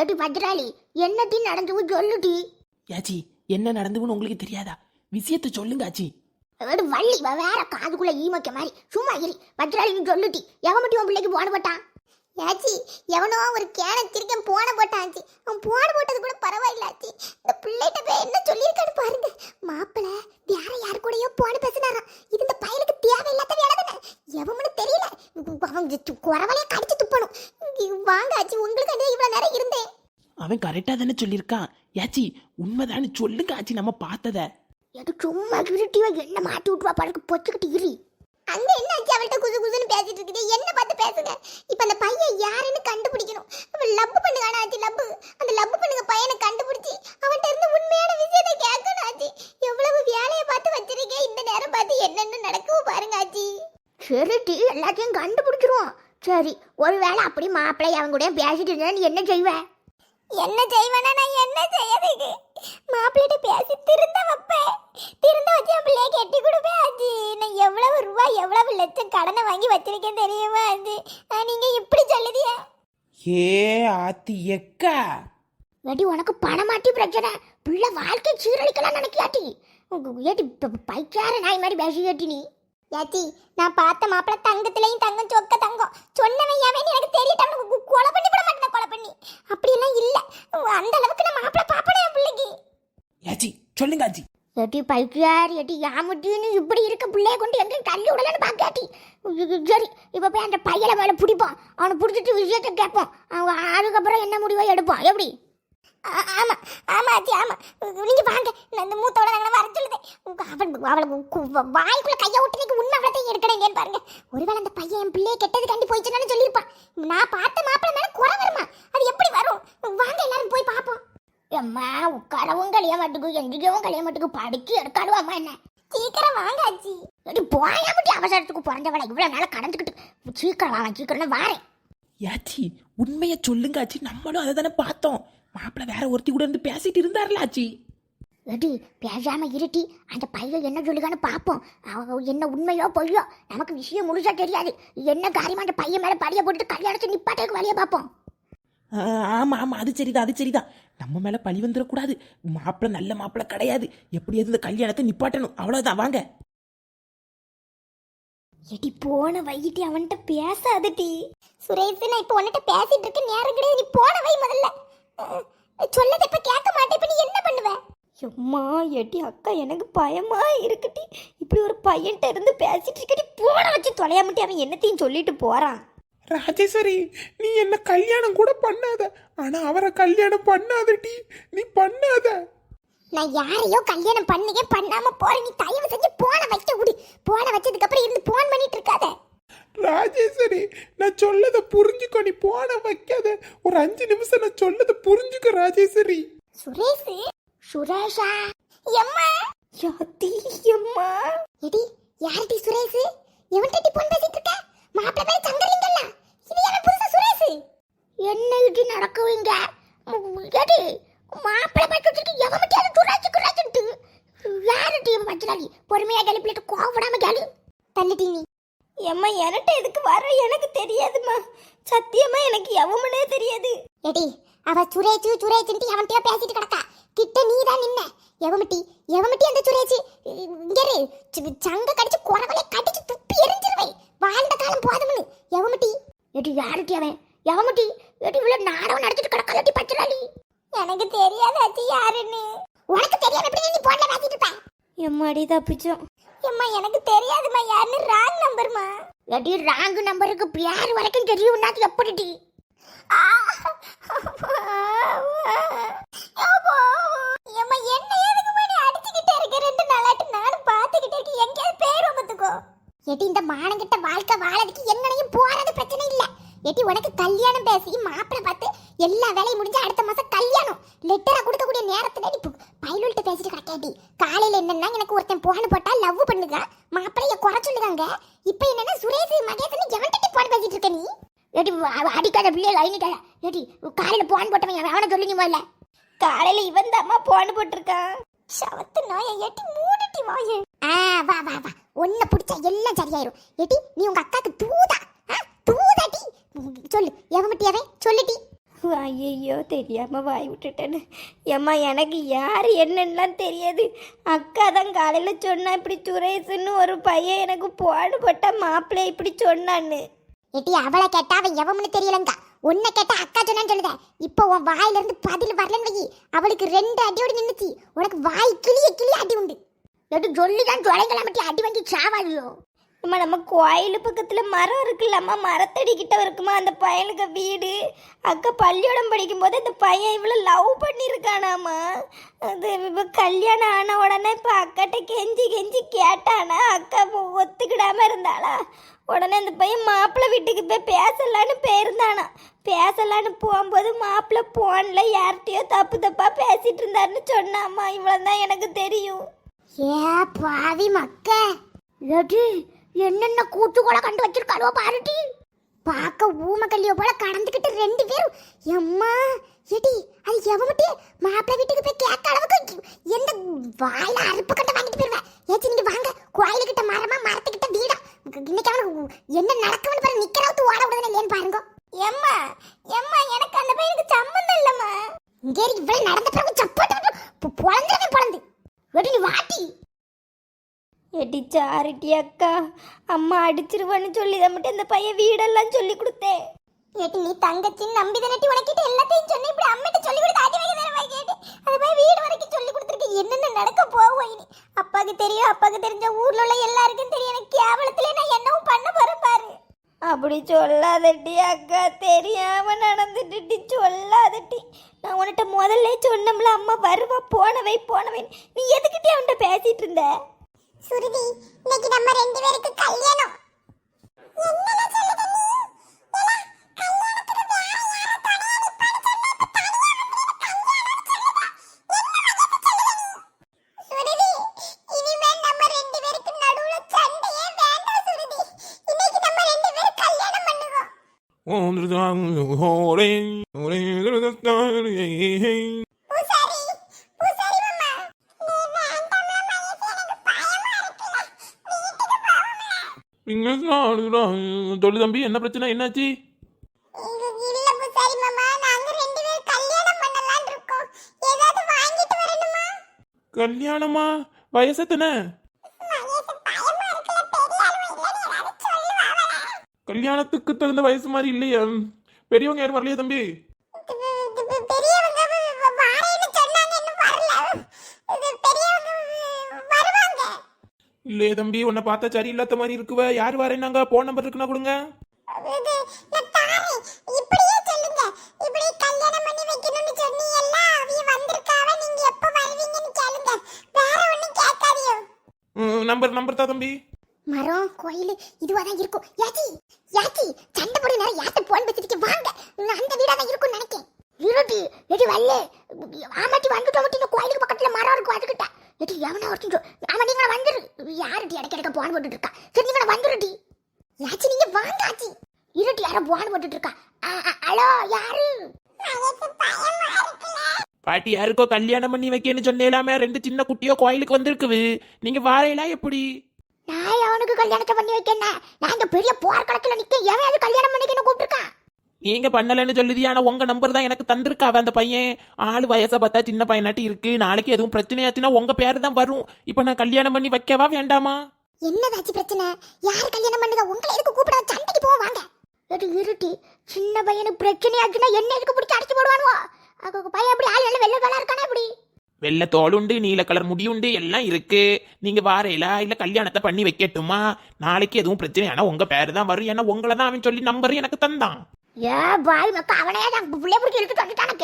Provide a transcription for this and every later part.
ஏடி பத்ராளி என்னடி நடந்து சொல்லுடி. ஏச்சி என்ன நடந்துன்னு உங்களுக்கு தெரியாதா? விஷயத்தை சொல்லுங்க ஆச்சி. ஏடி வள்ளி வேற காதுக்குள்ள ஈமக்க மாதிரி. சும்மா இரு பத்ராளி நீ சொல்லுடி. எவன் மட்டும் உன் பிள்ளைக்கு போன போட்டான்? ஏச்சி எவனோ ஒரு கேன திருக்கன் போன போட்டாச்சு அவன் போன போட்டது கூட பரவாயில்ல ஆச்சி. இந்த பிள்ளைகிட்ட போய் என்ன சொல்லியிருக்கான்னு பாருங்க மாப்பிள்ள வேற யார் கூடயோ போன பேசினாராம் இது இந்த பயலுக்கு தேவையில்லாத வேலை தானே எவனு தெரியல அவன் குறவலையே கடிச்சு துப்பணும் இங்க வாங்க ஆச்சி உங்களுக்கு இவ்வளவு நேரம் இருந்தேன் அவன் கரெக்டா தானே சொல்லியிருக்கான். ஏச்சி உண்மைதானே சொல்லுங்க ஆச்சி நம்ம பார்த்தத. எது சும்மா இருட்டிவா என்ன மாட்டி விட்டுவா பழக்கு பொச்சுக்கிட்டு இரு. அங்க என்ன ஆச்சு அவள்கிட்ட குசு குசுன்னு பேசிட்டு இருக்குது? என்ன பார்த்து பேசுங்க? இப்ப அந்த பையன் யாருன்னு கண்டுபிடிக்கணும். அவன் லவ் பண்ணுங்க ஆனா ஆச்சு லவ். அந்த லவ் பண்ணுங்க பையனை கண்டுபிடிச்சி அவன்கிட்ட இருந்து உண்மையான விஷயத்தை கேட்கணும் ஆச்சு. எவ்வளவு வேலையை பார்த்து வச்சிருக்கேன் இந்த நேரம் பார்த்து என்னென்ன நடக்கும் பாருங்க ஆச்சி. சரிட்டி எல்லாத்தையும் கண்டுபிடிச்சிருவோம் சரி ஒருவேளை அப்படி மாப்பிள்ளை அவன் கூட பேசிட்டு இருந்தா நீ என்ன செய்வேன் என்ன செய்வேனா நான் என்ன செய்யறதுக்கு மாப்பிள்ளைகிட்ட பேசி திருந்த வைப்பேன். திருந்த வச்சு என் பிள்ளைய கெட்டி கொடுப்பேன். அது நான் எவ்வளவு ரூபா எவ்வளவு லட்சம் கடனை வாங்கி வச்சிருக்கேன் தெரியுமா அது? ஆ, நீங்க இப்படி சொல்லுதியா ஏ ஆத்தி எக்கா. வெடி உனக்கு பணமாட்டி பிரச்சனை. பிள்ளை வாழ்க்கை சீரழிக்கலாம் நினைக்கியாட்டி? ஏட்டி பைக்கார நாய் மாதிரி பேசி கேட்டி நீ. ஏத்தி நான் பார்த்த மாப்பிள்ள தங்கத்துலயும் தங்கம் சொக்க தங்கம். சொன்னவன் யாவேன்னு எனக்கு தெரியட்டும். அவனுக்கு கொலை பண்ணி விட மாட்டேன் கொலை பண்ணி. அப்படியெல்லாம் இல்ல. அந்த அளவுக்கு நான் மாப்பிள்ள பாப்பனே என் பிள்ளைக்கு. ஏச்சி சொல்லுங்க ஆச்சி. எட்டி பைக்கியார் எட்டி யாமுட்டின்னு இப்படி இருக்க பிள்ளைய கொண்டு எங்கேயும் தள்ளி விடலன்னு பாக்காட்டி சரி இப்போ போய் அந்த பையனை மேலே பிடிப்போம். அவனை பிடிச்சிட்டு விஷயத்தை கேட்போம். அவன் அதுக்கப்புறம் என்ன முடிவோ எடுப்போம். எப்படி? ஆமா ஆமா ஆச்சி ஆமா. நீங்க வாங்க. நான் இந்த மூத்தோட நாங்கள் வர சொல்லுதேன். அவன் அவள் அவளை வாய்க்குள்ள கையை விட்டு உண்மை அவளத்தையும் எடுக்கணும் பாருங்க. ஒருவேளை அந்த பையன் என் பிள்ளையை கெட்டது கண்டி போயிச்சுன்னு சொல்லியிருப்பான். நான் பார்த்த மாப்பிள்ள மேலே குறை வருமா? அது எப்படி வரும்? வாங்க எல்லாரும் போய் பார்ப்போம். அம்மா உட்காரவும் கழிய மாட்டுக்கு எங்கேயும் கழிய மாட்டுக்கு படிச்சு எடுக்காடுவா அம்மா என்ன? சீக்கிரம் வாங்க ஆச்சி அது போய முட்டி அவசரத்துக்கு பிறந்தவளை இவ்வளோ நாளாக கடந்துக்கிட்டு சீக்கிரம் வாங்க சீக்கிரம் வாரேன். ஏச்சி உண்மையை சொல்லுங்க ஆச்சி நம்மளும் அதை தானே பார்த்தோம். மாப்பிள்ள வேற ஒருத்தி கூட இருந்து பேசிட்டு இருந்தார்ல ஆச்சி எடி பேசாம இருட்டி அந்த பையன் என்ன சொல்லுகான்னு பார்ப்போம் அவ என்ன உண்மையோ பொய்யோ நமக்கு விஷயம் முழுசா தெரியாது. என்ன காரியமா அந்த பையன் மேல படிய போட்டுட்டு கல்யாணத்தை நிப்பாட்டுக்கு வழிய பார்ப்போம் ஆமா ஆமா அது சரிதான் அது சரிதான். நம்ம மேல பழி வந்துடக்கூடாது. மாப்பிள்ள நல்ல மாப்பிள்ள கிடையாது. எப்படியாவது இந்த கல்யாணத்தை நிப்பாட்டணும்? அவ்வளவுதான் வாங்க. எடி போன வையிட்டு அவன்கிட்ட பேசாதடி. சுரேஷ் நான் இப்போ உன்கிட்ட பேசிட்டு இருக்க நேரம் கிடையாது. நீ போன வை முதல்ல. சொல்லதை இப்ப கேட்க மாட்டேன். இப்ப நீ என்ன பண்ணுவ? எம்மா எட்டி அக்கா எனக்கு பயமா இருக்குடி. இப்படி ஒரு பையன்கிட்ட இருந்து பேசிட்டு இருக்கடி போன வச்சு தொலையாமட்டி அவன் என்னத்தையும் சொல்லிட்டு போறான். ராஜேஸ்வரி நீ என்ன கல்யாணம் கூட பண்ணாத. ஆனா அவரை கல்யாணம் பண்ணாதடி நீ பண்ணாத. நான் யாரையோ கல்யாணம் பண்ணுங்க பண்ணாம போறேன். நீ தயவு செஞ்சு போன வைக்க விடு. போன வச்சதுக்கு அப்புறம் இருந்து போன் பண்ணிட்டு இருக்காத. ராஜேஸ்வரி நான் சொல்லத புரிஞ்சுக்கோ நீ போன வைக்காத. ஒரு அஞ்சு நிமிஷம் நான் சொல்லத புரிஞ்சுக்க ராஜேஸ்வரி சுரேஷ் சுரேஷா. எம்மா? யாத்தி எம்மா எடி யார்டி சுரேஷ்? எவன்டி போன் பேசிட்டு இருக்க? மாப்பிள்ளை பேர் சங்கரிங்கல்ல இது என்ன புதுசா சுரேஷ். என்ன இது நடக்குவீங்க எடி மாப்பிள்ளை பேர் வச்சிருக்கு எவன் மட்டும் சுராஜ் குராஜ்ட்டு யாருடி இவன் மச்சலாளி பொறுமையா கிளப்பிட்டு கோவப்படாம கேளு. தள்ளிட்டி நீ. எம்மா என்கிட்ட எதுக்கு வர எனக்கு தெரியாதும்மா. சத்தியமா எனக்கு எவமுனே தெரியாது. எடி அவ சுரேச்சு சுரேச்சுன்ட்டு அவன்கிட்ட பேசிட்டு கிடக்கா. கிட்ட நீ தான் நின்ன. எவமிட்டி எவமிட்டி அந்த சுரேச்சு? இங்க இரு. சி- சங்க கடிச்சு குறவலை கடிச்சு துப்பி எரிஞ்சிருவை. வாழ்ந்த காலம் போதும்னு. எவமிட்டி? எடி யாருட்டி அவன்? எவமிட்டி? எடி இவ்வளவு நாடகம் நடத்திட்டு கிடக்காதடி பச்சலாளி? எனக்கு தெரியாது அது யாருன்னு. உனக்கு தெரியாம எப்படி நீ போன்ல பேசிட்டு இருப்ப. எம்மாடி தப்பிச்சோம். எம்மா எனக்கு தெரியாதும்மா. யாருன்னு ராங் நம்பர்மா எடி ராங் நம்பருக்கு பேர் வரைக்கும் தெரியும்? நான் எப்படி எம்மா என்ன எதுக்கு அடிச்சுக்கிட்டே இருக்க? ரெண்டு நாளாட்டு நானும் பார்த்துக்கிட்டே இருக்கேன். எங்கேயாவது பேர் வம்பத்துக்கோ எடி இந்த மானங்கிட்ட வாழ்க்கை வாழறதுக்கு என்னனையும் போறது பிரச்சனை இல்ல. எடி உனக்கு கல்யாணம் பேசி மாப்பிள்ளை பார்த்து எல்லா வேலையும் முடிஞ்சு அடுத்த மாசம் கல்யாணம் லெட்டரா கொடுக்கக்கூடிய நேரத்துல நீ பைலல்ட்ட பேசிட்டு கிடக்கேடி காலையில என்னன்னா எனக்கு ஒருத்தன் போன் போட்டா மாப்பிள்ளைய குறை சொல்லுதாங்க. இப்போ என்னன்னா சுரேஷ் மகேசன் எவன்கிட்ட போன் பேசிட்டு இருக்க நீ? ஏடி அடிக்காத பிள்ளைய லைனிட்டால ஏடி காலையில போன் போட்டவன் அவனை சொல்லி நீ முதல்ல? காலையில இவன் தாம்மா போன் போட்டிருக்கான். சவத்து நாயை ஏட்டி மூடிட்டி வாயே. ஆ வா வா வா. ஒன்ன பிடிச்சா எல்லாம் சரியாயிரும். ஏட்டி நீ உங்க அக்காக்கு தூதா ஆ, தூதாட்டி சொல்லு எவன் மட்டும் எவன் சொல்லுட்டி ஐயோ தெரியாமல் வாய் விட்டுட்டேன்னு. ஏம்மா எனக்கு யார் என்னன்னெலாம் தெரியாது. அக்கா தான் காலையில் சொன்னா இப்படி சுரேஷுன்னு ஒரு பையன் எனக்கு போடுபட்ட மாப்பிள்ளை இப்படி சொன்னான்னு. ஏட்டி அவளை கேட்டா அவன் எவம்னு தெரியலங்க. உன்னை கேட்டா அக்கா சொன்னான்னு சொல்லுத. இப்போ உன் வாயில இருந்து பதில் வரலன்னு வை அவளுக்கு ரெண்டு அடியோடு நின்றுச்சு உனக்கு வாய் கிளிய கிளிய அடி உண்டு. எட்டு சொல்லிதான் தொலைங்களா மட்டும் அடி வாங்கி சாவாளியோ. அம்மா நம்ம கோயில் பக்கத்தில் மரம் இருக்குல்லம்மா மரத்தடி கிட்ட இருக்குமா அந்த பையனுக்கு வீடு? அக்கா பள்ளியோடம் படிக்கும்போது அந்த பையன் இவ்வளோ லவ் பண்ணியிருக்கானாம்மா அது இப்போ கல்யாணம் ஆன உடனே இப்போ அக்காட்ட கெஞ்சி கெஞ்சி கேட்டானா? அக்கா ஒத்துக்கிடாமல் ஒத்துக்கிடாம இருந்தாளா? உடனே அந்த பையன் மாப்பிள்ளை வீட்டுக்கு போய் பேசலான்னு போயிருந்தானா? பேசலான்னு போகும்போது மாப்பிள்ளை போனில் யார்கிட்டயோ தப்பு தப்பாக பேசிகிட்டு இருந்தாருன்னு சொன்னாம்மா இவ்வளோ தான் எனக்கு தெரியும். ஏ பாவி மக்க எடி என்னென்ன கூத்து கூட கண்டு வச்சிருக்காளோ பாருட்டி பார்க்க ஊம போல கடந்துக்கிட்டு ரெண்டு பேரும். எம்மா எடி அது எவமிட்டு மாப்பிள்ளை வீட்டுக்கு போய் கேட்க அளவுக்கு எந்த வாயில அறுப்பு கட்ட வாங்கிட்டு போயிருவேன் ஏச்சி நீங்க வாங்க. கோயிலுக்கிட்ட மரமா மரத்துக்கிட்ட வீடா. இன்னைக்கு அவனுக்கு என்ன நடக்கும்னு பாரு நிக்கிறவுத்து ஓட விடுதுன்னு இல்லையான்னு பாருங்க. எம்மா எம்மா எனக்கு அந்த பையனுக்கு சம்மந்தம் இல்லம்மா. இங்கே இவ்வளவு நடந்த பிறகு சப்போட்டு பொழந்துருவே பொழந்து. வெடி நீ வாட்டி எடி சாரிட்டி அக்கா அம்மா அடிச்சிருவான்னு சொல்லி தான் மட்டும் இந்த பையன் வீடெல்லாம் சொல்லி கொடுத்தேன். ஏட்டி நீ தங்கச்சின்னு நம்பி தானே உனக்கிட்ட எல்லாத்தையும் சொன்னேன். இப்படி அம்மிட்ட சொல்லி கொடுத்து அடி வைக்க தானே கேட்டு. அது போய் வீடு வரைக்கும் சொல்லி கொடுத்துருக்கு. என்னென்ன நடக்க போவோம் இனி? அப்பாக்கு தெரியும் அப்பாக்கு தெரிஞ்ச ஊர்ல உள்ள எல்லாருக்கும் தெரியும். எனக்கு கேவலத்துல நான் என்னவும் பண்ண போறேன் பாரு. அப்படி சொல்லாதட்டி அக்கா தெரியாம நடந்துட்டு சொல்லாதட்டி நான் உன்கிட்ட முதல்ல சொன்னோம்ல அம்மா வருவா போனவை போனவை நீ எதுக்கிட்டே அவன்கிட்ட பேசிட்டு இருந்த? சுருதி இன்னைக்கு நம்ம ரெண்டு பேருக்கு கல்யாணம் என்னல சொல்லுத வயசத்தனை மகேஷ் பயமா இருக்குல பெரிய ஆளு இல்லன்னு ஏதாவது சொல்லுவாங்களா கல்யாணத்துக்கு தகுந்த வயசு மாதிரி இல்லையா. பெரியவங்க யாரும் வரலையா தம்பி பெரியவங்க வாரேன்னு சொன்னாங்க இன்னும் வரல இது பெரியவங்க வருவாங்க இல்லையே தம்பி உன்னை பார்த்தா சரியில்லாத மாதிரி இருக்குவ. யார் வரேன்னாங்க போன் நம்பர் இருக்குன்னா கொடுங்க. நம்பர் நம்பர் தான் தம்பி. மரம் கோயில் இதுவா தான் இருக்கும். யாச்சி யாச்சி சண்டை போட நேரம் யாத்த போன் வச்சிருக்க? வாங்க. அந்த வீடா தான் இருக்கும்னு நினைக்கேன். இருட்டி எடி வல்ல ஆமாட்டி வந்துட்டோம் கோயிலுக்கு பக்கத்துல மரம் இருக்கும் அதுக்கிட்ட. எடி எவனா ஒருத்தன் ஆமா நீங்க வந்துரு. யாருடி இடைக்க இடைக்க போன் போட்டுட்டு இருக்கா? சரி நீங்க வந்துருடி. யாச்சி நீங்க வாங்க ஆச்சி இருட்டி யாரோ போன் போட்டுட்டு இருக்கா? ஹலோ யாரு? பாட்டி யாருக்கோ கல்யாணம் பண்ணி வைக்கன்னு சொன்னேலாமே. ரெண்டு சின்ன குட்டியோ கோயிலுக்கு வந்திருக்குது. நீங்க வாரையிலா எப்படி? நான் அவனுக்கு கல்யாணத்தை பண்ணி வைக்கணும் நான் இந்த பெரிய போர்க்களத்துல நிக்க எவன் அது கல்யாணம் பண்ணிக்கணும் கூப்பிட்டுருக்கான்? நீங்க பண்ணலன்னு சொல்லுது ஆனா உங்க நம்பர் தான் எனக்கு தந்திருக்காவ அந்த பையன் ஆளு வயசை பார்த்தா சின்ன பையனாட்டி இருக்கு. நாளைக்கு எதுவும் பிரச்சனையாச்சுன்னா உங்க பேரு தான் வரும். இப்போ நான் கல்யாணம் பண்ணி வைக்கவா வேண்டாமா? என்னதாச்சு பிரச்சனை? யார் கல்யாணம் பண்ணுதா? உங்களை எதுக்கு கூப்பிட சண்டைக்கு போவோம் வாங்க. எது இருட்டி. சின்ன பையனுக்கு பிரச்சனை ஆச்சுன்னா என்ன எதுக்கு பிடிச்சி அடிச்சு போடுவானுவோ? பையன் அப்படி ஆள் நல்ல வெள்ள வேலை இருக்கானே அப்படி வெள்ளை தோல் உண்டு நீல கலர் முடி உண்டு எல்லாம் இருக்கு. நீங்க வாரையிலா இல்ல கல்யாணத்தை பண்ணி வைக்கட்டுமா? நாளைக்கு எதுவும் பிரச்சனை ஆனா உங்க பேரு தான் வரும். ஏன்னா உங்களை தான் அவன் சொல்லி நம்பர் எனக்கு தந்தான். ஏ பாய் மக்கா அவனே தான். பிள்ளை பிடிச்சி இழுத்து வந்துட்டான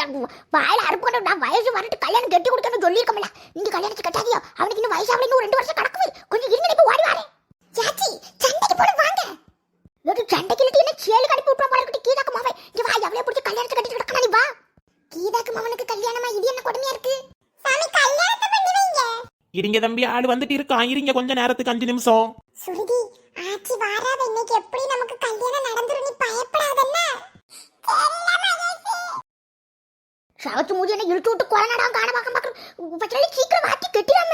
வாயில அறுப்பு நான் வயசு வரட்டு கல்யாணம் கட்டி கொடுக்கணும்னு சொல்லியிருக்கோம்ல. நீங்க கல்யாணத்தை கட்டாதியோ அவனுக்கு இன்னும் வயசு இன்னும் ரெண்டு வருஷம் கிடக்குது கொஞ்சம் இருங்க இப்போ ஓடி வாரேன் சாச்சி சண்டைக்கு போட வாங்க. எது சண்டைக்கு இழுத்து என்ன சேலுக்கு அனுப்பி விட்டுறோம் போல இருக்கட்டும் கீதாக்கு மாவன். இங்க வா எவ்வளவு பிடிச்சி கல்யாணத்தை கட்டிட்டு கிடக்கா நீ வா. கீதாக்கு மாமனுக்கு கல்யாணமா? இது என்ன கொடுமையா இருக்கு? சாமி கல்யாணத்தை பண்ணி வைங்க. இருங்க தம்பி ஆள் வந்துட்டு இருக்கான் இருங்க கொஞ்ச நேரத்துக்கு அஞ்சு நிமிஷம். சுருதி ஆச்சி வாராத. இன்னைக்கு எப்படி நமக்கு கல்யாணம் நடந்துரும் நீ பயப்படாதல்ல சவத்து மூடி என்ன இழுத்து விட்டு கொலை நடாம காண பார்க்க பார்க்க சீக்கிரம் வாட்டி கட்டிடாம.